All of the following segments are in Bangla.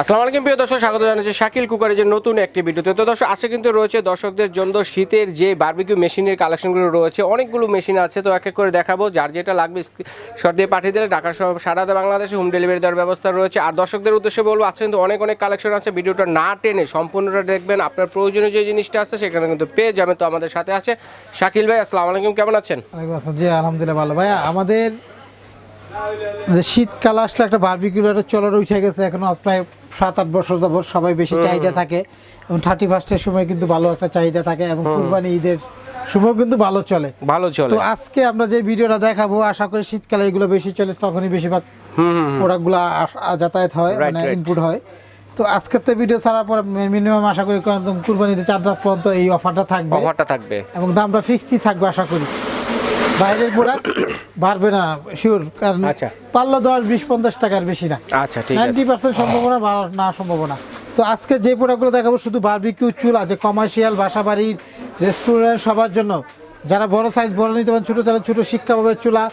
আসসালামু আলাইকুম, প্রিয় দর্শক, স্বাগত জানাচ্ছি শাকিল কুকারের যে নতুন একটি ভিডিওতে। তো দর্শক আজকে কিন্তু রয়েছে দর্শকদের জন্য শীতের যে বারবিকিউ মেশিনের কালেকশনগুলো রয়েছে, অনেকগুলো মেশিন আছে। তো এক এক করে দেখাবো, যার যেটা লাগবে শর্ট দিয়ে পাঠিয়ে দিলে ঢাকা সহ সারা বাংলাদেশে হোম ডেলিভারি দেওয়ার ব্যবস্থা রয়েছে। আর দর্শকদের উদ্দেশ্যে বলব, আজকে কিন্তু অনেক অনেক কালেকশন আছে। ভিডিওটা না টেনে সম্পূর্ণটা দেখবেন। আপনার প্রয়োজনীয় যে জিনিসটা আছে, সেখানে কিন্তু পেয়ে যাবেন। তো আমাদের সাথে আছে শাকিল ভাই, আসসালামু আলাইকুম, কেমন আছেন? আলহামদুলিল্লাহ, ভালো। ভাইয়া, আমাদের যে শীতকাল আসলে একটা বারবিকিউর একটা চলার উঠে গেছে। এখন প্রায় সাত আট বছর যাবত সবাই বেশি চাহিদা থাকে এবং থার্টি ফার্স্টের সময় কিন্তু ভালো একটা চাহিদা থাকে এবং কুরবানি ঈদের সময় কিন্তু ভালো চলে। ভালো চলে। তো আজকে আমরা যে ভিডিওটা দেখাবো আশা করি শীতকালে এগুলো বেশি চলে তখনই বেশিরভাগ প্রোডাক্টগুলো যাতায়াত হয় মানে ইনপুট হয়। তো আজকের তো ভিডিও ছাড়ার পর মিনিমাম আশা করি কুরবানিতে চার রাত পর্যন্ত এই অফারটা থাকবে। অফারটা থাকবে। এবং দামটা ফিক্সই থাকবে আশা করি। বাইরের প্রোডাক্ট বাড়বে না শিওর কারণ আচ্ছা। পারলে দশ বিশ পঞ্চাশ টাকার বেশি না। আচ্ছা ঠিক আছে। নাইনটি পার্সেন্ট সম্ভাবনা বাড়ার না সম্ভাবনা। তো আজকে যে প্রোডাক্টগুলো দেখাবো শুধু বারবিকিউ চুলা যে কমার্শিয়াল বাসা বাড়ির রেস্টুরেন্ট সবার জন্য। যারা বড় সাইজ বড় নিতে পারেন ছোটো তারা ছোটো শিক্ষাভাবের চুলা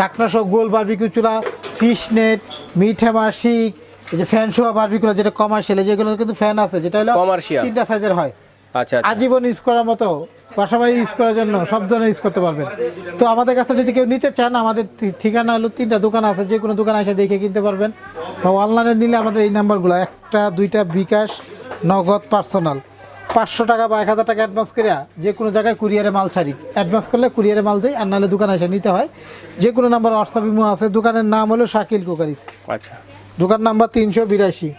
ডাকনা সহ গোল বারবিকিউ চুলা ফিশ নেট মিট হ্যামার শিক এই যে ফ্যান শোয়া বারবিকিউ যেটা কমার্শিয়াল যেগুলো কিন্তু ফ্যান আছে যেটা হলো Commercial। তিনটা সাইজের হয়। আচ্ছা আচ্ছা। আজীবন ইউজ করার মতো পাশাপাশি ইউজ করার জন্য সব ধরনের ইউজ করতে পারবেন। তো আমাদের কাছে যদি কেউ নিতে চান আমাদের ঠিকানা হলো তিনটা দোকান আছে যে কোনো দোকানে এসে দেখে কিনতে পারবেন। বা অনলাইনে নিলে আমাদের এই নাম্বারগুলো একটা দুইটা বিকাশ নগদ পার্সোনাল পাঁচশো টাকা বা এক হাজার টাকা অ্যাডভান্স করে যে কোনো জায়গায় কুরিয়ারে মাল ছাড়ি। অ্যাডভান্স করলে কুরিয়ারে মাল দেয় আর নাহলে দোকানে এসে নিতে হয়। যে কোনো নাম্বার হোয়াটসঅ্যাপ ইমো আছে। দোকানের নাম হলো শাকিল কুকারিস। আচ্ছা। দোকান নাম্বার তিনশো বিরাশি।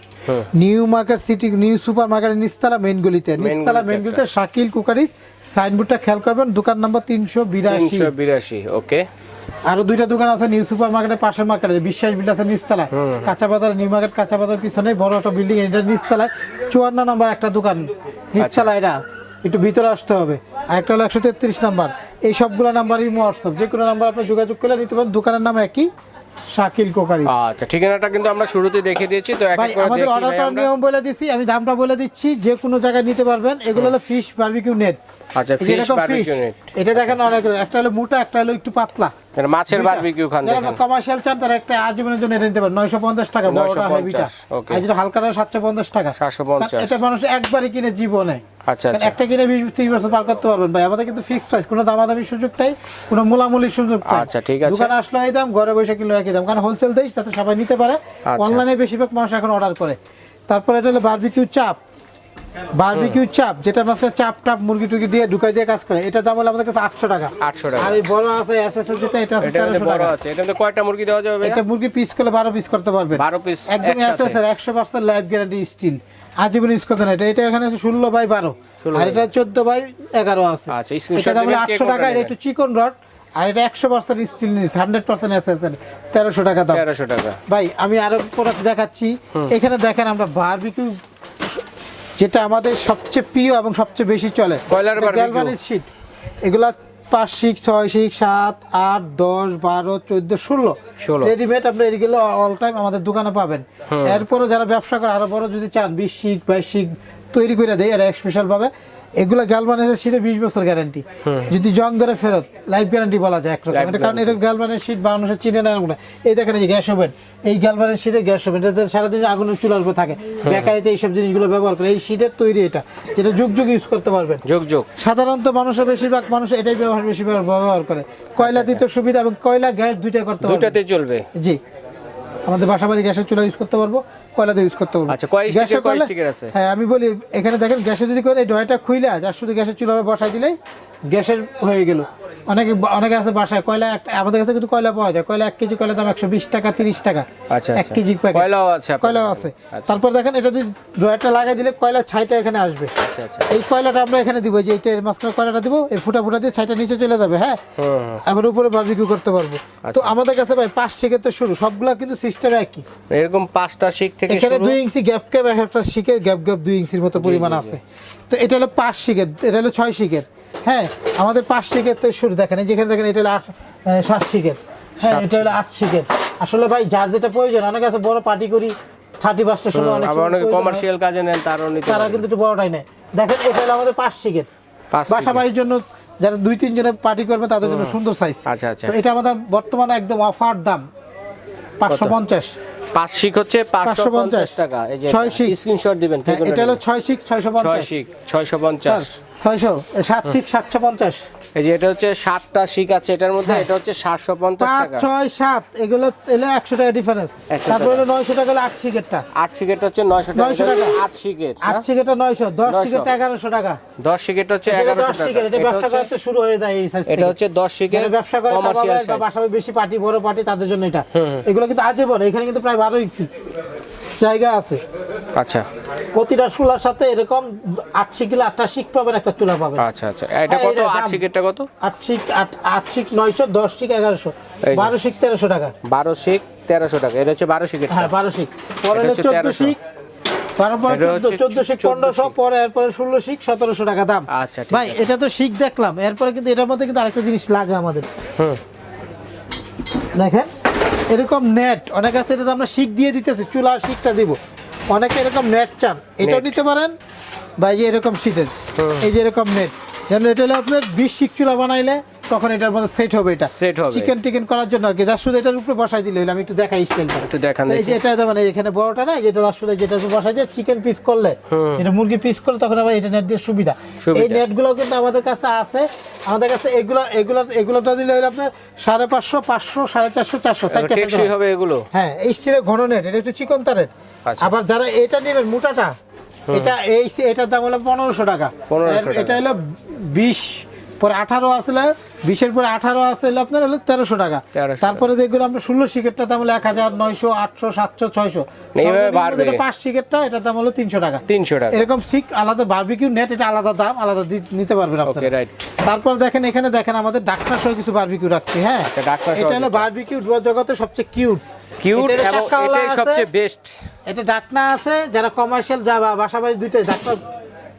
New market city new super market Nistala main গলিতে। নিস্তালা মেন গলিতে শাকিল কুকারিস সাইনবোর্ডটা খেয়াল করবেন দোকান নাম্বার তিনশো বিরাশি। বিরাশি ওকে আরও দুইটা দোকান আছে নিউ সুপার মার্কেটের পাশের মার্কেটে বিশ্বাস বিল আছে নিস্তালা কাঁচা বাজার নিউ মার্কেট কাঁচা বাজার পিছনে বড় একটা বিল্ডিং এটা নিস্তালায়। চুয়ান্ন নম্বর একটা দোকান নিস্তালা এটা। একটু ভিতরে আসতে হবে। আর একটা হলো একশো তেত্রিশ নাম্বার। এই সবগুলো নাম্বারই হোয়াটসঅ্যাপ যে কোনো নাম্বার আপনি যোগাযোগ করলে নিতে পারেন দোকানের নাম একই। শাকিল কোকারি। আচ্ছা ঠিকানাটা কিন্তু আমরা শুরুতে দেখে দিয়েছি তো এক এক করে আমাদের অর্ডার করার নিয়ম বলে দিচ্ছি আমি দামটা বলে দিচ্ছি যে কোনো জায়গায় নিতে পারবেন। এগুলো হলো ফিশ বারবিকিউ নেট আচ্ছা ফিশ বারবিকিউ নেট এটা দেখেন অনেক একটা হলো মোটা একটা হলো একটু পাতলা। এটা মাছের বারবিকিউ খান দেখেন। কমার্শিয়াল চান তারা একটা আজীবনের জন্য এটা নিতে পারেন। নয়শো পঞ্চাশ টাকা বড়টা 950 হেভিটা. আর যেটা হালকাটা সাতশো পঞ্চাশ টাকা। 750 এটা মানুষ একবারই কিনে জীবনে। আচ্ছা আচ্ছা। একটা কিনে বিশ ত্রিশ বছর পার করতে পারবেন ভাই। আমাদের কিন্তু ফিক্সড প্রাইস কোনো দামাদামির সুযোগ নাই কোনো মূলামূলির সুযোগ নাই। আচ্ছা, ঠিক আছে। দোকানে আসলে এই দাম ঘরে বসে কিনলে একই দাম। কারণ হোলসেল দেয় তাতে সবাই নিতে পারে। আচ্ছা। অনলাইনে বেশিরভাগ মানুষ এখন অর্ডার করে। তারপরে এটা হলো বারবিকিউ চাপ। বারবিকিউ চাপ যেটা মাঝখানে চাপ টাপ মুরগি টুরগি দিয়ে ঢুকাই দিয়ে কাজ করে এটা দাম হলো আমাদের কাছে আটশো টাকা। 800 টাকা। আর এই বড় আছে যেটা এটা আছে এটা মধ্যে তেরোশো বড় টাকা। আছে এটা মধ্যে কয়টা মুরগি দেওয়া যাবে এটা মুরগি পিস করলে বারো পিস করতে পারবেন। 12 piece একদম একসাথে। এসএস এর একশো পার্সেন্ট লাইফ গ্যারান্টি স্টিল আজীবন ইউজ করতে না এটা এটা এখানে আছে ষোলো বাই বারো। আর এটা চোদ্দ বাই এগারো আছে। আচ্ছা, এটা দাম হলো দিবেন কে আটশো কোনটা টাকা এটা একটু চিকন রড আর এটা একশো পার্সেন্ট স্টিল নিস হান্ড্রেড পার্সেন্ট এসএস এর। তেরোশো টাকা দাম। তেরোশো টাকা। ভাই আমি আরও প্রোডাক্ট দেখাচ্ছি। এখানে দেখেন আমরা বারবিকিউ যেটা আমাদের সবচেয়ে প্রিয় এবং সবচেয়ে বেশি চলে। গ্যালভানিজ শীট এগুলা পাঁচ সিক্স ছয় সিক্স সাত আট দশ বারো চোদ্দ ষোলো। রেডিমেড আপনি এগুলো অল টাইম আমাদের দোকানে পাবেন। এরপরে যারা ব্যবসা করে আরও বড় যদি চান বিশ সিক বাইশ সিক তৈরি করে দেয় এরা স্পেশাল ভাবে এগুলো গ্যালভানিজের শীটে বিশ বছর গ্যারান্টি যদি জং ধরে ফেরত লাইফ গ্যারান্টি বলা যায় একরকম। এটা কারণ এটা গ্যালভানের শীট মানুষের চিনে না এরকম না। এই দেখেন এই যে গ্যাস ওভেন এই গ্যালভানের শীটে গ্যাস ওভেন এটা সারাদিন আগুনের চুলার উপর থাকে। বেকারিতে এইসব জিনিসগুলো ব্যবহার করে। এই শীটের তৈরি এটা যেটা যুগ যুগ ইউজ করতে পারবেন। যুগ যুগ। সাধারণত মানুষের বেশিরভাগ মানুষ এটাই ব্যবহার বেশি ব্যবহার- করে। কয়লা দিতে সুবিধা এবং কয়লা গ্যাস দুইটা করতে দুটাতে চলবে। জি। আমাদের বাসা বাড়ি গ্যাসের চুলা ইউজ করতে পারব। কয়লাতে ইউজ করতে পারব আচ্ছা, কয় গ্যাসে আছে? হ্যাঁ আমি বলি এখানে দেখেন গ্যাসে যদি করে এই ডয়টা খুইলা যা শুধু গ্যাসের চুলা বসাই দিলেই গ্যাসের হয়ে গেল অনেকে অনেকে আছে বাসায় কয়লা একটা আমাদের কাছে কিন্তু কয়লা পাওয়া যায়। কয়লা এক কেজি কয়লা দাম একশো বিশ টাকা তিরিশ টাকা। আচ্ছা, এক আচ্ছা। কেজি কয়লাও আছে কয়লাও আছে। আচ্ছা। তারপর দেখেন এটা যদি ড্রয়ারটা লাগাই দিলে কয়লা ছাইটা এখানে আসবে। এই কয়লাটা আমরা এখানে দিব যে এর মাঝখানে কয়লাটা দিব এই ফুটা ফুটা দিয়ে ছাইটা নিচে চলে যাবে হ্যাঁ। আবার উপরে বারবিকিউ করতে পারব। তো। আমাদের কাছে ভাই পাঁচ থেকে তো শুরু সবগুলা কিন্তু সিস্টেম একই। এরকম পাঁচটা শিক থেকে এখানে দুই ইঞ্চি গ্যাপ গ্যাপ একটা শিখের গ্যাপ গ্যাপ দুই ইঞ্চির মতো পরিমাণ আছে। তো এটা হলো পাঁচ শিখের এটা হলো ছয় শিখের হ্যাঁ আমাদের পাঁচ শিখের তো শুরু। দেখেন যেখানে দেখেন এটা হলো আট সাত শিখের হ্যাঁ এটা হলো আট শিখের আসলে ভাই যার যেটা প্রয়োজন অনেক আছে বড় পার্টি করি থার্টি পাঁচটা অনেক হয়। কমার্শিয়াল কাজে নেন তারও তারা কিন্তু একটু বড়টাই নেয়। দেখেন এটা হলো আমাদের পাঁচ শিখের পাঁচ বাসা বাড়ির জন্য যারা দুই তিন জনের পার্টি করবে তাদের জন্য সুন্দর সাইজ আচ্ছা, আচ্ছা। তো এটা আমাদের বর্তমানে একদম অফার দাম পাঁচশো পঞ্চাশ। পাঁচ শিক হচ্ছে পাঁচশো পঞ্চাশ। 550 টাকা। এই যে। স্ক্রিনশট দিবেন হ্যাঁ, এটা হলো ছয় শিক ছয়শো ছয় পঞ্চাশ শিক ছয়শো স্যার পঞ্চাশ ছয়শো এ সাত শিক সাতশো পঞ্চাশ। এই যে এটা হচ্ছে সাতটা শিক আছে এটার মধ্যে হ্যাঁ। এটা হচ্ছে সাতশো পঞ্চাশ টাকা। ছয় সাত এগুলো এলো একশো টাকা ডিফারেন্স 100 তারপরে নয়শো টাকা আট শিকেটটা আট শিকেট হচ্ছে নয়শো টাকা। 900 টাকা। আট শিকেট আট শিকেটটা নয়শো দশ 900 শিকেটটা এগারোশো টাকা। দশ শিকেট হচ্ছে এটা এগারোশো টাকা। এটা এটা ব্যবসা করতে শুরু হয়ে যায় এই সাইজ এটা হচ্ছে দশ শিকেট ব্যবসা করে কমার্শিয়াল বা বাসায় বেশি পার্টি বড় পার্টি তাদের জন্য এটা। এগুলো কিন্তু আজীবন এখানে কিন্তু প্রায় বারো ইঞ্চি জায়গা আছে। আচ্ছা। প্রতিটা চুলার সাথে এরকম আট শিকিলে আটটা শিক পাবেন একটা চুলা পাবেন। আচ্ছা আচ্ছা। এটা হ্যাঁ, কত? এটা আট। শিকেটটা কত? আট শিক আট শিক নয়শো দশ শিক এগারোশো। বারো শিক তেরোশো টাকা। বারো শিক তেরোশো টাকা। এটা হচ্ছে বারো শিকেট হ্যাঁ বারো শিক পরে চোদ্দ 1300 শিক বারো পরে চোদ্দ শিক পনেরোশো পরে এরপরে ষোলো শিক সতেরোশো টাকা দাম। আচ্ছা, ভাই এটা তো শিক দেখলাম। এরপরে কিন্তু এটার মধ্যে কিন্তু আরেকটা জিনিস লাগে আমাদের। হুম। দেখেন এরকম নেট অনেক আছে এটা তো আমরা শিক দিয়ে দিতেছি। চুলা শিকটা দিব। অনেকে এরকম নেট চান। এটাও নিতে পারেন। বা এই যে এরকম শীতের এই যে এরকম নেট যেন এটা হলো আপনার বিশ শিক চুলা বানাইলে তখন এটার মধ্যে সেট হবে এটা। Set হবে। চিকেন টিকেন করার জন্য আর কি। যার শুধু এটার উপরে বসাই দিলে আমি একটু দেখাই স্টাইলটা একটু দেখান এই যে এটা যেমন এই এখানে বড়টা না যেটা যার শুধু যেটার উপর বসাই দিয়ে চিকেন পিস করলে এটা মুরগি পিস করলে তখন আবার এটা নেট দিয়ে সুবিধা। এই নেটগুলো কিন্তু আমাদের কাছে আছে। আমাদের কাছে এগুলো এগুলো এগুলোটা দিলে হলো আপনার সাড়ে পাঁচশো পাঁচশো সাড়ে চারশো চারশো হবে এগুলো? হ্যাঁ এই স্টিলের ঘন নেট এটা একটু চিকন তারের। আবার যারা এটা নেবেন মোটাটা এটা এই এটার দাম হলো পনেরোশো টাকা। এটা হলো বিশ পরে আঠারো আসলে বিশের পরে আঠারো আছে হলো আপনার হলো তেরোশো টাকা। তারপরে যেগুলো আমরা ষোলো শিকেটটা দাম হলো এক হাজার নয়শো আটশো সাতশো ছয়শো। পাঁচ শিকেটটা এটার দাম হলো তিনশো টাকা। তিনশো টাকা। এরকম শিক আলাদা বারবিকিউ নেট এটা আলাদা দাম আলাদা নিতে পারবেন আপনারা। রাইট তারপর দেখেন এখানে দেখেন আমাদের ডাক্তার সহ কিছু বারবিকিউ রাখছি হ্যাঁ? আচ্ছা, এটা হলো। বারবিকিউ জগতে সবচেয়ে কিউট কিউট এবং এটাই সবচেয়ে বেস্ট এটা ডাকনা আছে যারা কমার্শিয়াল যা বা দুইটাই ডাকনা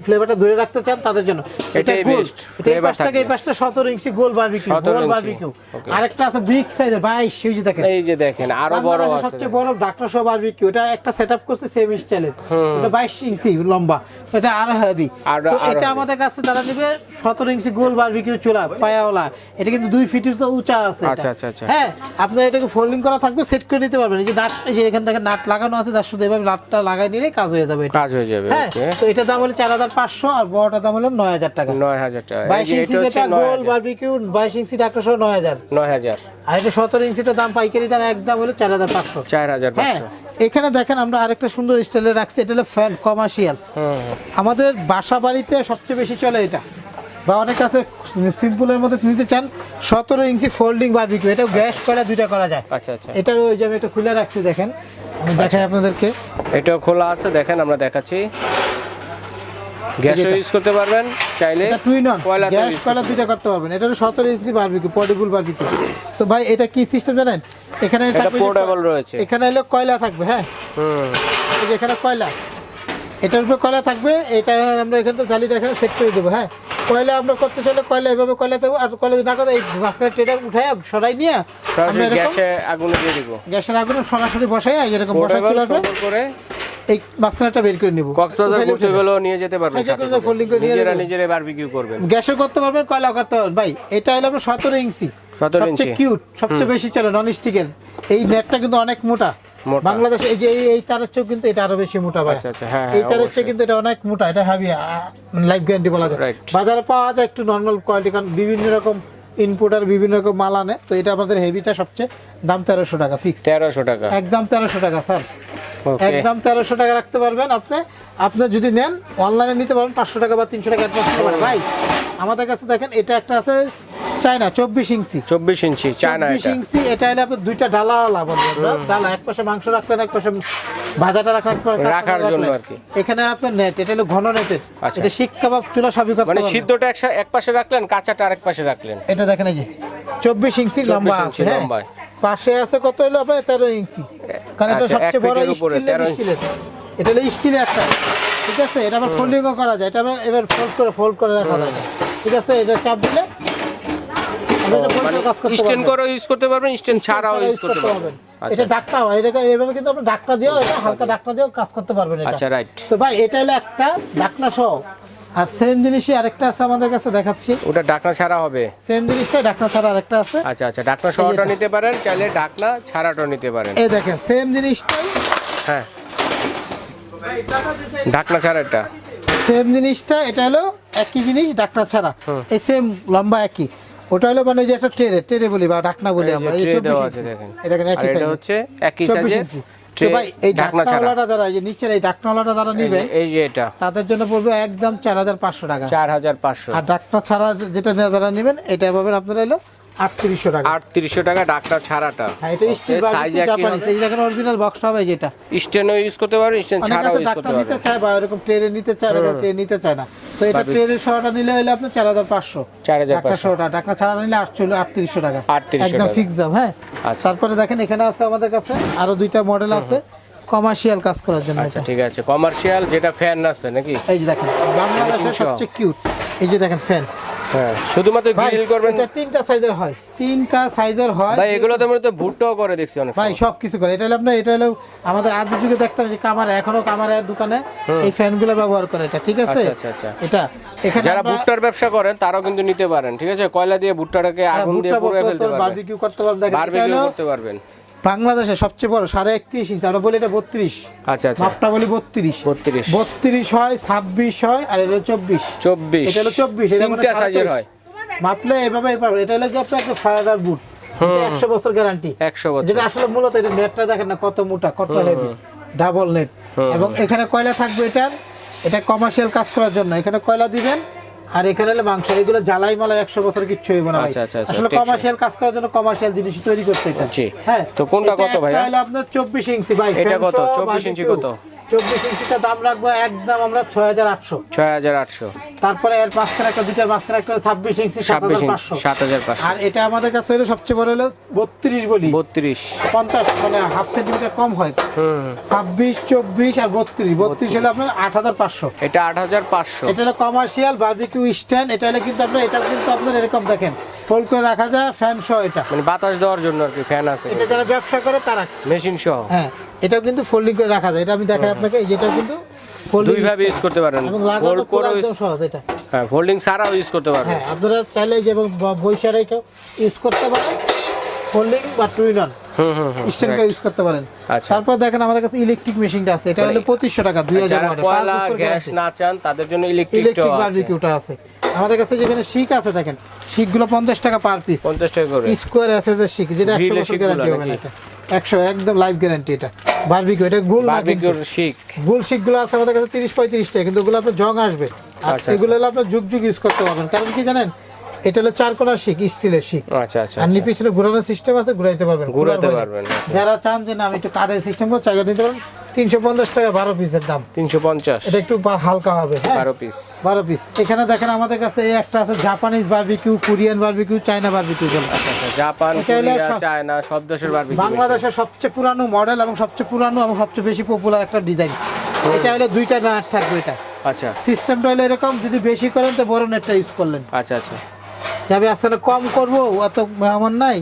ফ্লেভারটা ধরে রাখতে চান তাদের জন্য। এটা এটাই এটা এই flavor এই পাশটা সতেরো ইঞ্চি গোল বারবিকিউ গোল বারবিকিউ. আরেকটা আছে বিগ সাইজের যে দেখেন। এই যে দেখেন আরও বড় আছে। সবচেয়ে বড় ডাক্তার সহ বারবিকিউ এটা একটা সেটআপ করছে সেম স্টাইলের এটা 22 ইঞ্চি লম্বা। এটা আরও হেভি এটা আমাদের কাছে যারা নেবে 17 ইঞ্চি গোল বারবিকিউ চুলা পায়াওয়ালা এটা কিন্তু দুই ফিটের তো উঁচা আছে এটা। আচ্ছা, আচ্ছা, আচ্ছা। হ্যাঁ আপনার এটাকে ফোল্ডিং করা থাকবে সেট করে নিতে পারবেন। এই যে নাট এই যে এখান থেকে নাট লাগানো আছে যার শুধু এভাবে নাটটা লাগাই নিলে কাজ হয়ে যাবে কাজ হয়ে যাবে হ্যাঁ তো এটার দাম হলো চার হাজার পাঁচশো আর বড়টার দাম হলো নয় হাজার টাকা। নয় হাজার টাকা। বাইশ ইঞ্চি যেটা গোল বারবিকিউ বাইশ ইঞ্চি ডাক্তার সহ নয় হাজার। নয় হাজার। আর এটা সতেরো ইঞ্চিটার দাম পাইকারি দাম একদম হলো চার হাজার পাঁচশো। চার হাজার হ্যাঁ পাঁচশো। এখানে দেখেন আমরা আরেকটা সুন্দর স্টাইলে রাখছি এটা হলো ফ্যান কমার্শিয়াল। আমাদের বাসা বাড়িতে সবচেয়ে বেশি চলে এটা। বা অনেক আছে সিম্পলের মধ্যে নিতে চান সতেরো ইঞ্চি ফোল্ডিং বারবিকিউ এটা গ্যাস কয়লা দুইটা করা যায়। আচ্ছা আচ্ছা। এটার ওই যে একটু খুলে রাখছি দেখেন। আমি দেখাই আপনাদেরকে। এটাও খোলা আছে দেখেন আমরা দেখাচ্ছি। ইউজ করতে পারবেন চাইলে এটা টুইন অন কয়লাতেও গ্যাস কয়লা দুইটা করতে পারবেন। এটা হলো সতেরো ইঞ্চি বারবিকিউ পডিবুল বারবিকিউ তো ভাই এটা কি সিস্টেম জানেন? এখানে এটা থাকবে পোর্টেবল রয়েছে। এখানে হলো কয়লা থাকবে হ্যাঁ? হুম। এই যে এখানে কয়লা। এটার উপরে কয়লা থাকবে এটা আমরা এখান থেকে জালিটা এখানে সেট করে দেবো হ্যাঁ? কয়লা আমরা করতে চাইলে কয়লা এভাবে কয়লা দেবো আর কয়লা না করে এই মাঝখানে ট্রেটা উঠাই সরাই নিয়ে গ্যাসে আগুনে দিয়ে দিব। গ্যাসের আগুনে সরাসরি বসাই এরকম পোর্টেবল চলে আসবে। করে এই বের করে নিব। কক্সবাজার ঘুরতে গেলেও নিয়ে যেতে পারবেন এই যে করে। নিজেরা নিজেরা বারবিকিউ করবেন। গ্যাসে করতে পারবেন? কয়লা করতে পারবেন ভাই এটা হলো আমরা সতেরো ইঞ্চি। 17 সবচেয়ে ইঞ্চি। কিউট সবচেয়ে বেশি চলে নন স্টিকের এই নেটটা কিন্তু অনেক মোটা। বাংলাদেশে এই যে এই- এই তারের চেয়েও কিন্তু এটা আরও বেশি মোটা ভাই। আচ্ছা, আচ্ছা, হ্যাঁ, এই হ্যাঁ, তারের চেয়ে কিন্তু এটা অনেক মোটা। এটা লাইফ গ্যারান্টি বলা যায়। বাজারে পাওয়া যায় একটু নর্মাল কোয়ালিটি কারণ বিভিন্ন রকম ইনপুট আর বিভিন্ন রকম মাল আনে। তো এটা আমাদের হেভিটা সবচেয়ে দাম তেরোশো টাকা ফিক্স তেরোশো টাকা। একদম তেরোশো টাকা স্যার একদম তেরোশো টাকা রাখতে পারবেন আপনি। আপনি যদি নেন অনলাইনে নিতে পারেন পাঁচশো টাকা বা তিনশো টাকা অ্যাডভান্স করতে পারেন। ভাই আমাদের কাছে দেখেন এটা একটা আছে চায়না চব্বিশ ইঞ্চি। চব্বিশ ইঞ্চি চায়না চব্বিশ ইঞ্চি এটা হলে আপনি দুইটা ডালা বলবেন। ডালা এক পাশে মাংস রাখলেন এক পাশে ভাজাটা এক রাখার জন্য আর কি। এখানে আপনার নেট এটা হলো ঘন নেটের। আচ্ছা। এটা শিক কাবাব চুলা সবই করতে মানে সিদ্ধটা এক পাশে রাখলেন কাঁচাটা আরেক পাশে রাখলেন। এটা দেখেন এই যে চব্বিশ ইঞ্চি লম্বা আছে হ্যাঁ? লম্বায়। পাশে আছে কত হলো আপনার? তেরো ইঞ্চি। কারণ এটা আচ্ছা, সবচেয়ে বড় স্টিলের 13 ইঞ্চি। স্টিলের। এটা হলো স্টিলের একটা। ঠিক আছে? এটা আবার ফোল্ডিংও করা যায়। এটা আবার এবার ফোল্ড করে ফোল্ড করে রাখা যায়। ঠিক আছে? এটা চাপ দিলে আপনি এটা করে কাজ করতে স্ট্যান্ড পারবেন। করে ইউজ করতে পারবেন স্ট্যান্ড ছাড়াও ইউজ করতে পারবেন। এটা ডাকটা হয় এটাকে এইভাবে কিন্তু আপনি ডাকটা দিয়েও এটা হালকা ডাকটা দিয়েও কাজ করতে পারবেন এটা। আচ্ছা রাইট তো ভাই এটা হলো একটা ডাকনা সহ। আর সেম জিনিসই আরেকটা আছে আমাদের কাছে দেখাচ্ছি। ওটা ডাকনা ছাড়া হবে। সেম জিনিসটা ডাকনা ছাড়া আরেকটা আছে। আচ্ছা আচ্ছা ডাকনা সহটা নিতে পারেন চাইলে ডাকনা ছাড়াটাও নিতে পারেন। এই দেখেন সেম জিনিসটাই। হ্যাঁ। ঢাকনা ছাড়া এটা। সেম জিনিসটা এটা হলো একই জিনিস ডাকনা ছাড়া। এই সেম লম্বা একই। ওটা হলো মানে যে একটা ট্রেরে ট্রেরে বলি বা ডাকনা বলি আমরা এই tray 24 ইঞ্চি। দেখেন। দেখেন একই এটা হচ্ছে একই 24 সাইজে তো ভাই এই ঢাকনা যারা এই যে নিচের এই ডাকনাওয়ালাটা যারা নিবে এই যে এটা। তাদের জন্য পড়বে একদম চার হাজার পাঁচশো টাকা। চার হাজার পাঁচশো। আর ডাকনা ছাড়া যেটা যারা নেবেন এটা পাবেন আপনারা হলো আটত্রিশশো টাকা। আটত্রিশশো টাকা ডাকনা ছাড়াটা। হ্যাঁ এটা স্টিল সাইজ একই এই দেখেন অরিজিনাল বক্সটা হবে যেটা স্টেনও ইউজ করতে পারবেন স্টেন ছাড়াও ইউজ করতে ডাক্তার নিতে চায় বা এরকম ট্রেনে নিতে চায় না নিতে চায় না। তো এটা পারবে। ট্রেনের নিলে হলে আপনার চার হাজার পাঁচশো। চার হাজার পাঁচশো। ছাড়া নিলে আটচল্লিশ আটত্রিশশো টাকা। 3800 একদম। ফিক্স দাম হ্যাঁ? আচ্ছা। তারপরে দেখেন এখানে আছে আমাদের কাছে আরও দুইটা মডেল আছে কমার্শিয়াল কাজ করার জন্য আচ্ছা ঠিক আছে। কমার্শিয়াল যেটা ফ্যান আছে নাকি? এই যে দেখেন বাংলাদেশের। সবচেয়ে কিউট এই যে দেখেন ফ্যান হ্যাঁ শুধুমাত্র গ্রিল করবেন? এটা তিনটা সাইজের হয়। তিনটা সাইজের হয়। ভাই এগুলো তো মূলত ভুট্টাও করে দেখছি অনেক ভাই সব কিছু করে। এটা হলো আপনার এটা হলো আমাদের আগে যুগে দেখতাম যে কামার এখনও কামারের দোকানে এই ফ্যানগুলো ব্যবহার করে এটা ঠিক আছে? আচ্ছা আচ্ছা আচ্ছা। এটা এখানে যারা ভুট্টার ব্যবসা করেন তারাও কিন্তু নিতে পারেন ঠিক আছে? কয়লা দিয়ে ভুট্টাটাকে হ্যাঁ, আগুন দিয়ে পুরো করতে ফেলতে পারবেন, পারবেন। বারবিকিউ করতে পারবেন। বারবিকিউ করতে পারবেন। বাংলাদেশের সবচেয়ে বড় সাড়ে একত্রিশ ইঞ্চি আমরা বলি এটা বত্রিশ। আচ্ছা আচ্ছা। মাপটা বলি বত্রিশ। বত্রিশ। বত্রিশ হয় ছাব্বিশ হয় আর এটা চব্বিশ। চব্বিশ। এটা হলো চব্বিশ এটা মানে সাইজের হয়। মাপলে এভাবে পারবে এটা হলো আপনার একটা ফায়ার বুট একশো বছর গ্যারান্টি একশো বছর। যেটা আসলে মূলত এটা নেটটা দেখেন না কত মোটা কত হেভি ডাবল নেট এবং এখানে কয়লা থাকবে এটার? এটা কমার্শিয়াল কাজ করার জন্য। এখানে কয়লা দিবেন? আর এখানে হলো মাংস এগুলো জ্বালাই মালাই একশো বছর কিচ্ছু হইব না। আচ্ছা, আচ্ছা, আচ্ছা, আসলে কমার্শিয়াল কাজ করার জন্য কমার্শিয়াল জিনিস তৈরি করতে এটা হ্যাঁ তো কোনটা কত ভাই হলো আপনার চব্বিশ ইঞ্চি ভাই এটা কত? চব্বিশ ইঞ্চি কত? চব্বিশ ইঞ্চিটা দাম রাখব একদম আমরা ছয় হাজার আটশো। ছয় হাজার আটশো। তারপরে এর মাঝখানে একটা দুইটার মাঝখানে একটা ছাব্বিশ ইঞ্চি ছাব্বিশ সাত হাজার পাঁচশো। আর এটা আমাদের কাছে হলো সবচেয়ে বড় হলো বত্রিশ বলি। বত্রিশ। পঞ্চাশ মানে হাফ সেন্টিমিটার কম হয়। ছাব্বিশ চব্বিশ আর বত্রিশ। বত্রিশ হলে আপনার আট হাজার পাঁচশো। এটা আট হাজার পাঁচশো। এটা হলো কমার্শিয়াল বার্বিকিউ স্ট্যান্ড এটা হলে কিন্তু আপনার এটা কিন্তু আপনার এরকম দেখেন ফোল্ড করে রাখা যায় ফ্যান সহ এটা। মানে বাতাস দেওয়ার জন্য আর কি ফ্যান আছে। এটা যারা ব্যবসা করে তারা মেশিন সহ। হ্যাঁ এটাও কিন্তু ফোল্ডিং করে রাখা যায়। এটা আমি দেখাই আপনাকে কিন্তু ফোল্ডিং দুই ভাবে ইউজ করতে পারেন। ফোল্ড করে সহজ এটা। হ্যাঁ ফোল্ডিং ছাড়াও ইউজ করতে পারবেন। হ্যাঁ আপনারা চাইলে যে বৈশা রেখেও ইউজ করতে পারেন। ফোল্ডিং বা স্ট্যান্ড ইউজ করতে পারেন। আচ্ছা। তারপর দেখেন আমাদের কাছে ইলেকট্রিক মেশিনটা আছে। এটা হলো পঁচিশশো টাকা গ্যাস না চান তাদের জন্য ইলেকট্রিক ইলেকট্রিক বারবিকিউটা আছে। আমাদের কাছে যেখানে শিক আছে দেখেন শিকগুলো টাকা পার পিস পঞ্চাশ টাকা করে। স্কোয়ার এসএস শিক যেটা বছর গ্যারান্টি হবে এটা। একদম লাইফ গ্যারান্টি এটা। বারবিকিউ এটা গুল শিক। গুল শিকগুলো আছে আমাদের কাছে 30 35 কিন্তু ওগুলো আপনার জং আসবে। আর আচ্ছা, আচ্ছা। এগুলো হলো আপনার যুগ যুগ ইউজ করতে পারবেন। কারণ কি জানেন এটা হলো চারকোনা শিক স্টিলের শিক। আচ্ছা আচ্ছা আর আচ্ছা। পিছনে ঘোরানোর সিস্টেম আছে ঘুরাইতে পারবেন। পারবেন। যারা চান যে না আমি একটু কাঠের সিস্টেম করে জায়গা দিতে পারবেন। 350 টাকা 12 পিসের দাম। 350 এটা একটু হালকা হবে 12 পিস 12 পিস এখানে দেখেন আমাদের কাছে এই একটা আছে Japanese barbecue Korean barbecue China barbecue Japan Korea China সব দেশের বারবিকিউ বাংলাদেশের সবচেয়ে মডেল এবং সবচেয়ে পুরানো এবং সবচেয়ে বেশি পপুলার একটা ডিজাইন এটা হলো দুইটা নাট থাকবে এটা। আচ্ছা। সিস্টেমটা হলো এরকম যদি বেশি করেন তো বড় নাটটা ইউজ করলেন। আচ্ছা আচ্ছা। যাবে আসলে কম করব অত আমার নাই।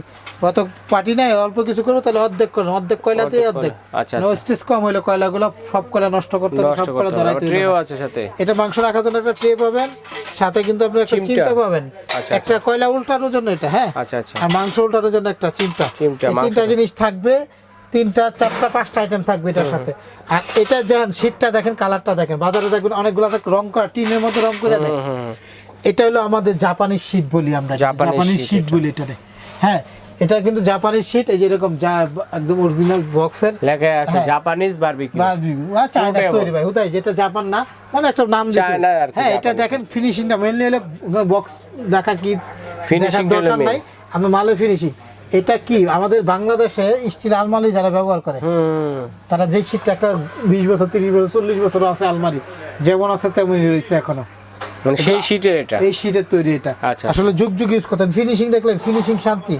অত পার্টি নাই অল্প কিছু করব তাহলে অর্ধেক করলেন অর্ধেক কয়লাতে অর্ধেক অর্ধেক কয়লা, আচ্ছা, আচ্ছা। স্টিচ কম হইল কয়লাগুলো সব কয়লা নষ্ট করতে হবে, সব কয়লা করতে ধরাইতে ট্রেও আছে সাথে। এটা মাংস রাখার জন্য একটা ট্রে পাবেন সাথে কিন্তু আপনি একটা চিমটা। পাবেন। আচ্ছা, একটা কয়লা উল্টানোর জন্য এটা হ্যাঁ? আচ্ছা আচ্ছা। আর মাংস উল্টানোর জন্য একটা চিমটা। চিমটা, তিনটা জিনিস থাকবে তিনটা চারটা পাঁচটা আইটেম থাকবে এটার সাথে। আর এটা দেখেন শীতটা দেখেন কালারটা দেখেন বাজারে দেখবেন অনেকগুলো রং করা টিনের মধ্যে রং করে দেয়। এটা হলো আমাদের জাপানি শীত বলি আমরা। জাপানি শীত বলি এটা হ্যাঁ? এটা কিন্তু জাপানি শীত এই যেরকম যা একদম অরিজিনাল বক্সের লেখা আছে। জাপানিজ বারবিকিউ চায়না ওটাই তৈরি ভাই হুতাই যেটা জাপান না মানে একটা নাম দিয়েছে হ্যাঁ এটা। দেখেন ফিনিশিংটা মেনলি হলো বক্স দেখা কি হলো দরকার নাই। আমরা মালের ফিনিশিং এটা কি আমাদের বাংলাদেশে স্টিল আলমারি যারা ব্যবহার করে তারা যে শীতটা একটা বিশ বছর তিরিশ বছর চল্লিশ বছর আছে আলমারি। যেমন আছে তেমনই রয়েছে এখনও। মানে সেই শীটের এটা? এই শীটের তৈরি এটা। আচ্ছা। আসলে যুগ যুগ ইউজ করতেন। ফিনিশিং দেখলেন ফিনিশিং শান্তি।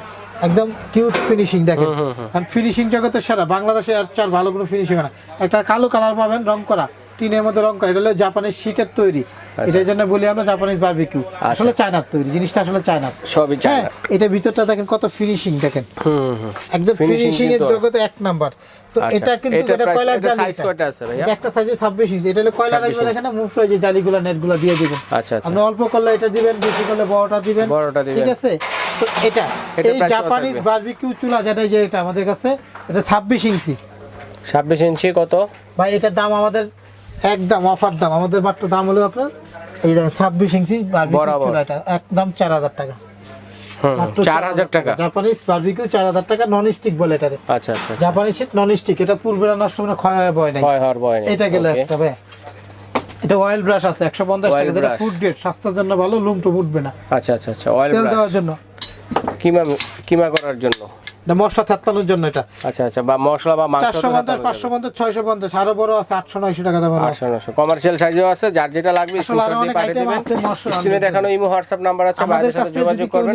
একদম কিউট ফিনিশিং দেখেন। কারণ ফিনিশিং জগতের সারা বাংলাদেশে আর চার ভালো কোনো ফিনিশিং হয় না। একটা কালো কালার পাবেন রং করা টিনের মধ্যে রং করা এটা হলো জাপানের শীতের তৈরি। এটার জন্য বলি আমরা জাপানিজ বারবিকিউ আসলে চায়নার তৈরি জিনিসটা আসলে চায়নার। সবই হ্যাঁ চায়না এটা ভিতরটা দেখেন কত ফিনিশিং দেখেন। একদম ফিনিশিং এর জগতে এক নাম্বার। তো আচ্ছা, এটা কিন্তু এটা এটা জালি একটা সাইজে 26 ইঞ্চি এটা হলো কয়লা 26 লাগবে দেখেন না মুখ যে জালিগুলো নেটগুলো দিয়ে দিবেন। আচ্ছা আচ্ছা। আপনি অল্প করলে এটা দিবেন বেশি করলে বড়টা দিবেন। বড়টা দিবেন। ঠিক আছে? তো এটা এটা এই জাপানিজ বারবিকিউ চুলা যেটা যে এটা আমাদের কাছে এটা 26 ইঞ্চি। ছাব্বিশ ইঞ্চি কত? ভাই এটার দাম আমাদের একদম অফার দাম। আমাদের মাত্র দাম হলো আপনার এই দেখেন 26 ইঞ্চি বারবিকিউ বরাবর। চুলা এটা একদম 4000 টাকা। চার হাজার টাকা। জাপানিজ বারবিকিউ 4000 টাকা নন স্টিক বলে এটারে। আচ্ছা আচ্ছা আচ্ছা। নন স্টিক এটা পূর্বে নষ্ট মানে ক্ষয় ভয় নাই। এটা গেলে Okay. একটা ভাই। এটা অয়েল ব্রাশ আছে টাকা যেটা। ফুড গ্রেড স্বাস্থ্যের জন্য ভালো লুম টুম উঠবে না। আচ্ছা আচ্ছা আচ্ছা অয়েল দেওয়ার জন্য। কিমা কিমা করার জন্য? এটা মশলা জন্য এটা। আচ্ছা আচ্ছা বা মশলা বা মাংস চারশো পঞ্চাশ পাঁচশো পঞ্চাশ ছয়শো পঞ্চাশ আরও বড় আছে আটশো নয়শো টাকা দামের আছে। কমার্শিয়াল সাইজও আছে যার যেটা লাগবে স্ক্রিনশট দিয়ে পাঠিয়ে দেবেন। স্ক্রিনে দেখানো ইমো হোয়াটসঅ্যাপ নাম্বার আছে আমাদের সাথে যোগাযোগ করবেন।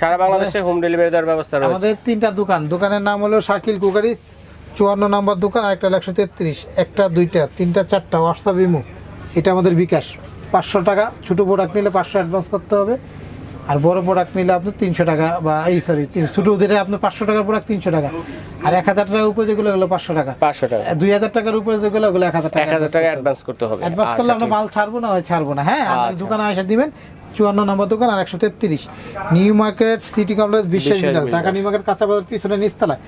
সারা বাংলাদেশে হোম ডেলিভারি দেওয়ার ব্যবস্থা রয়েছে। আমাদের তিনটা দোকান। দোকানের নাম হলো শাকিল কুকারি চুয়ান্ন নম্বর দোকান আর একটা একশো তেত্রিশ একটা দুইটা তিনটা চারটা হোয়াটসঅ্যাপ ইমো এটা আমাদের বিকাশ। পাঁচশো টাকা ছোটো প্রোডাক্ট নিলে পাঁচশো অ্যাডভান্স করতে হবে। আর বড় প্রোডাক্ট নিলে আপনি তিনশো টাকা বা এই সরি ছোটো দিলে আপনি পাঁচশো টাকার প্রোডাক্ট তিনশো টাকা। আর এক হাজার টাকার উপরে যেগুলো ওগুলো পাঁচশো টাকা। পাঁচশো টাকা। দুই হাজার টাকার উপরে যেগুলো ওগুলো এক হাজার টাকা এক হাজার টাকা অ্যাডভান্স করতে হবে। অ্যাডভান্স করলে আচ্ছা, আমরা মাল ছাড়বো না হয় ছাড়বো না। হ্যাঁ আপনার আচ্ছা। দোকানে এসে দিবেন চুয়ান্ন নম্বর দোকান আর একশো তেত্রিশ। নিউ মার্কেট সিটি কমপ্লেক্স বিশ্বাস বিলাস। ঢাকা নিউ মার্কেট কাঁচা বাজার পিছনে নিচতলায়।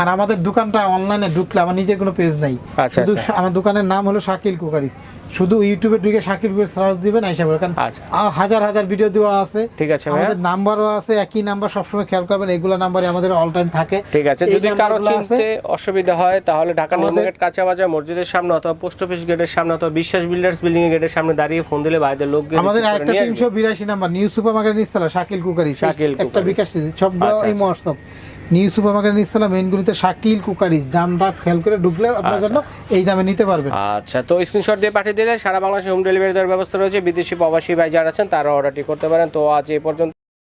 আর আমাদের দোকানটা অনলাইনে ঢুকলে আমার নিজের কোনো পেজ নাই। শুধু আচ্ছা। আমার দোকানের নাম হলো শাকিল কুকারিস। শুধু ইউটিউবে ঢুকে শাকিল কুকারিস সার্চ দিবেন আইসা বলে কারণ আচ্ছা। হাজার হাজার ভিডিও দেওয়া আছে। ঠিক আছে আমাদের নাম্বারও আছে একই নাম্বার সবসময় খেয়াল করবেন এগুলো নাম্বারে আমাদের অল টাইম থাকে। ঠিক আছে যদি কারও চিনতে অসুবিধা হয় তাহলে ঢাকা নিউ মার্কেট কাঁচা বাজার মসজিদের সামনে অথবা পোস্ট অফিস গেটের সামনে অথবা বিশ্বাস বিল্ডার্স বিল্ডিং এর গেটের সামনে দাঁড়িয়ে ফোন দিলে বাইরের লোক আমাদের আসবে। তিনশো বিরাশি নাম্বার নিউ সুপার মার্কেট নিস্তলা শাকিল কুকারি শাকিল একটা বিকাশ আচ্ছা, আচ্ছা। হোয়াটসঅ্যাপ নিউ সুপার মার্কেট নিস্তলা মেইনগুলিতে শাকিল কুকারিজ দামটা খেয়াল করে ঢুকলে আপনার আচ্ছা। জন্য এই দামে নিতে পারবেন। আচ্ছা তো স্ক্রিনশট দিয়ে পাঠিয়ে দিলে সারা বাংলাদেশে হোম ডেলিভারি দেওয়ার ব্যবস্থা রয়েছে। বিদেশি প্রবাসী ভাই যারা আছেন তারা অর্ডারটি করতে পারেন। তো আজ এই পর্যন্ত